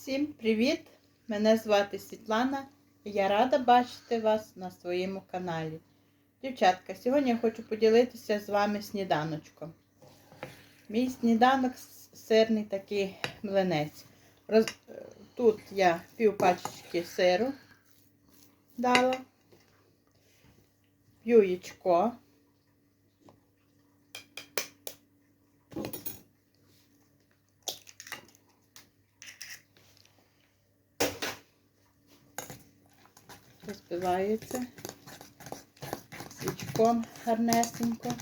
Всім привіт! Мене звати Світлана і я рада бачити вас на своєму каналі. Дівчатка, сьогодні я хочу поділитися з вами сніданочком. Мій сніданок сирний такий млинець. Роз- Тут я пів пачечки сиру дала, яєчко, розбивається свічком гарнесенько.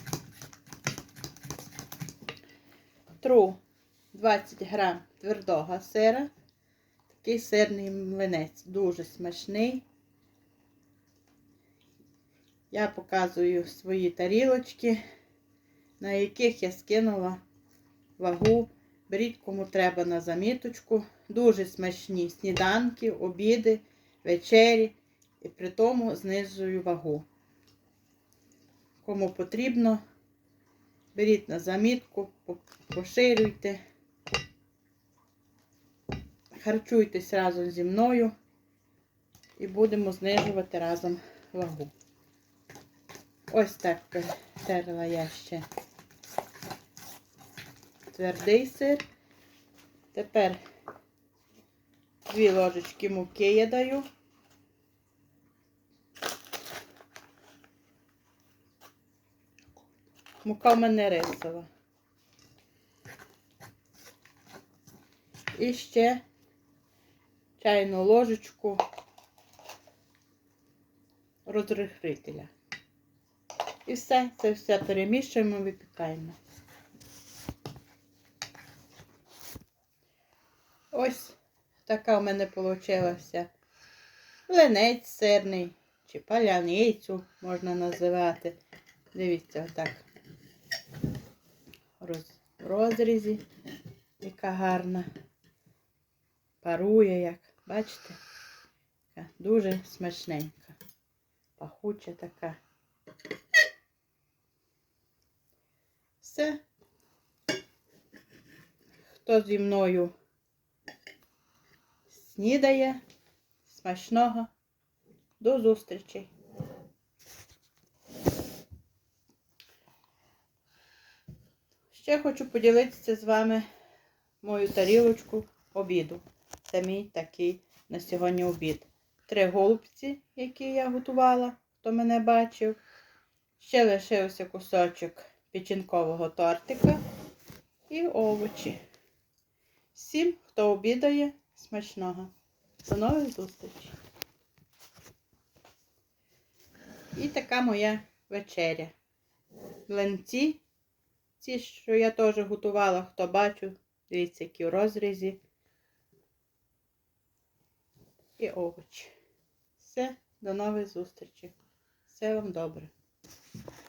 Тру 20 грам твердого сира. Такий сирний млинець, дуже смачний. Я показую свої тарілочки, на яких я скинула вагу. Беріть кому треба на заміточку. Дуже смачні сніданки, обіди, вечері. І при тому знижую вагу. Кому потрібно, беріть на замітку, поширюйте. Харчуйтесь разом зі мною і будемо знижувати разом вагу. Ось так перетерла я ще твердий сир. Тепер дві ложечки муки я даю. Мука в мене рисова. І ще чайну ложечку розрихрителя. І все, це все перемішуємо, випікаємо. Ось така в мене вийшла линець сирний, чи паляницю можна називати. Дивіться, отак. Розрізі, яка гарна. Парує як. Бачите? Дуже смачненька. Пахуча така. Все. Хто зі мною снідає, смачного. До зустрічі! Ще хочу поділитися з вами мою тарілочку обіду. Це мій такий на сьогодні обід. Три голубці, які я готувала, хто мене бачив. Ще лишився кусочок печінкового тортика і овочі. Всім, хто обідає, смачного. До нових зустрічей. І така моя вечеря. Млинці. Ці, що я теж готувала, хто бачив, дивіться, які в розрізі. І овочі. Все, до нових зустрічей. Все вам добре.